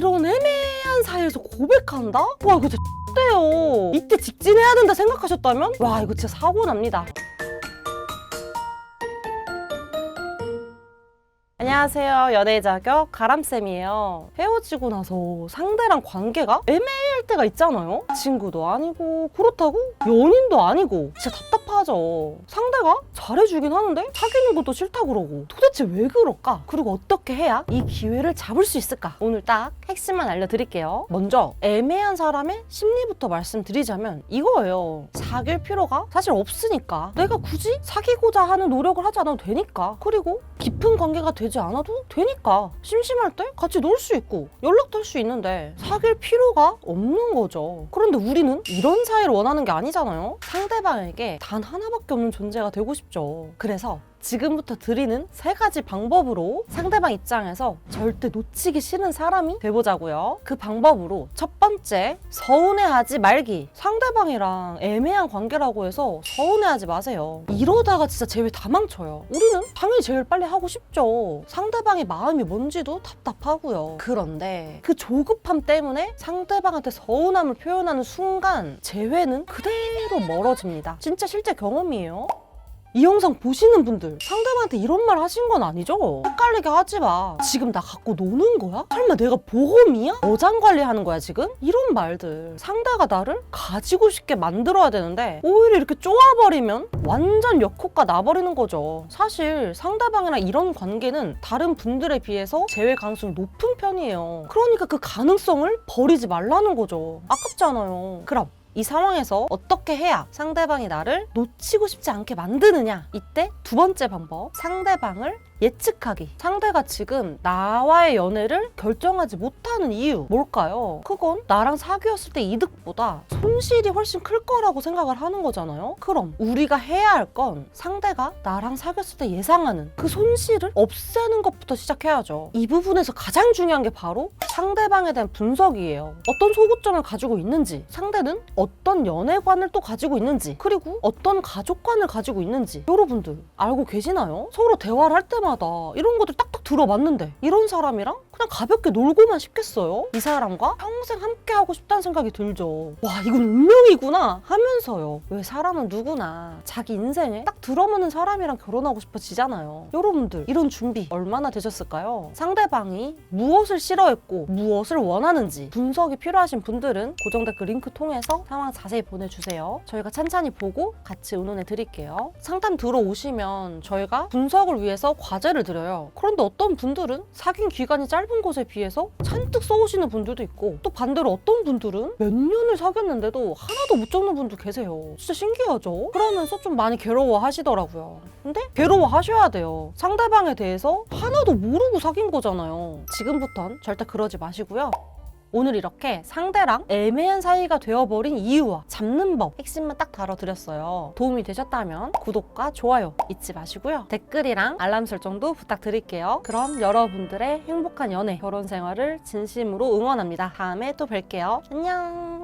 이런 애매한 사이에서 고백한다? 와 이거 진짜 X대요 이때 직진해야 된다 생각하셨다면 와 이거 진짜 사고 납니다 안녕하세요. 연애 자격 가람쌤이에요. 헤어지고 나서 상대랑 관계가 애매할 때가 있잖아요. 친구도 아니고 그렇다고 연인도 아니고 진짜 답답 하죠. 상대가 잘해주긴 하는데 사귀는 것도 싫다 그러고 도대체 왜 그럴까? 그리고 어떻게 해야 이 기회를 잡을 수 있을까? 오늘 딱 핵심만 알려드릴게요. 먼저 애매한 사람의 심리부터 말씀드리자면 이거예요. 사귈 필요가 사실 없으니까 내가 굳이 사귀고자 하는 노력을 하지 않아도 되니까 그리고 깊은 관계가 되지 않아도 되니까 심심할 때 같이 놀 수 있고 연락도 할 수 있는데 사귈 필요가 없는 거죠. 그런데 우리는 이런 사이를 원하는 게 아니잖아요. 상대방에게 단 하나밖에 없는 존재가 되고 싶죠. 그래서 지금부터 드리는 세 가지 방법으로 상대방 입장에서 절대 놓치기 싫은 사람이 돼보자고요. 그 방법으로 첫 번째, 서운해하지 말기. 상대방이랑 애매한 관계라고 해서 서운해하지 마세요. 이러다가 진짜 제외 다 망쳐요. 우리는 당연히 제일 빨리 하고 싶죠. 상대방의 마음이 뭔지도 답답하고요. 그런데 그 조급함 때문에 상대방한테 서운함을 표현하는 순간 재회는 그대로 멀어집니다. 진짜 실제 경험이에요. 이 영상 보시는 분들 상대방한테 이런 말 하신 건 아니죠? 헷갈리게 하지 마. 지금 나 갖고 노는 거야? 설마 내가 보험이야? 어장 관리하는 거야 지금? 이런 말들 상대가 나를 가지고 싶게 만들어야 되는데 오히려 이렇게 쪼아버리면 완전 역효과 나버리는 거죠. 사실 상대방이랑 이런 관계는 다른 분들에 비해서 재회 가능성이 높은 편이에요. 그러니까 그 가능성을 버리지 말라는 거죠. 아깝잖아요. 그럼 이 상황에서 어떻게 해야 상대방이 나를 놓치고 싶지 않게 만드느냐? 이때 두 번째 방법. 상대방을 예측하기. 상대가 지금 나와의 연애를 결정하지 못하는 이유 뭘까요? 그건 나랑 사귀었을 때 이득보다 손실이 훨씬 클 거라고 생각을 하는 거잖아요. 그럼 우리가 해야 할 건 상대가 나랑 사귀었을 때 예상하는 그 손실을 없애는 것부터 시작해야죠. 이 부분에서 가장 중요한 게 바로 상대방에 대한 분석이에요. 어떤 소구점을 가지고 있는지, 상대는 어떤 연애관을 또 가지고 있는지, 그리고 어떤 가족관을 가지고 있는지 여러분들 알고 계시나요? 서로 대화를 할 때마다 이런 것들 딱딱 들어봤는데 이런 사람이랑 그냥 가볍게 놀고만 싶겠어요? 이 사람과 평생 함께 하고 싶다는 생각이 들죠. 와 이건 운명이구나 하면서요. 왜 사람은 누구나 자기 인생에 딱 들어맞는 사람이랑 결혼하고 싶어지잖아요. 여러분들 이런 준비 얼마나 되셨을까요? 상대방이 무엇을 싫어했고 무엇을 원하는지 분석이 필요하신 분들은 고정 댓글 링크 통해서 상황 자세히 보내주세요. 저희가 찬찬히 보고 같이 의논해 드릴게요. 상담 들어오시면 저희가 분석을 위해서 과 제를 드려요. 그런데 어떤 분들은 사귄 기간이 짧은 것에 비해서 잔뜩 써오시는 분들도 있고 또 반대로 어떤 분들은 몇 년을 사귀었는데도 하나도 못 적는 분도 계세요. 진짜 신기하죠? 그러면서 좀 많이 괴로워 하시더라고요. 근데 괴로워 하셔야 돼요. 상대방에 대해서 하나도 모르고 사귄 거잖아요. 지금부턴 절대 그러지 마시고요. 오늘 이렇게 상대랑 애매한 사이가 되어버린 이유와 잡는 법 핵심만 딱 다뤄드렸어요. 도움이 되셨다면 구독과 좋아요 잊지 마시고요. 댓글이랑 알람 설정도 부탁드릴게요. 그럼 여러분들의 행복한 연애, 결혼 생활을 진심으로 응원합니다. 다음에 또 뵐게요. 안녕!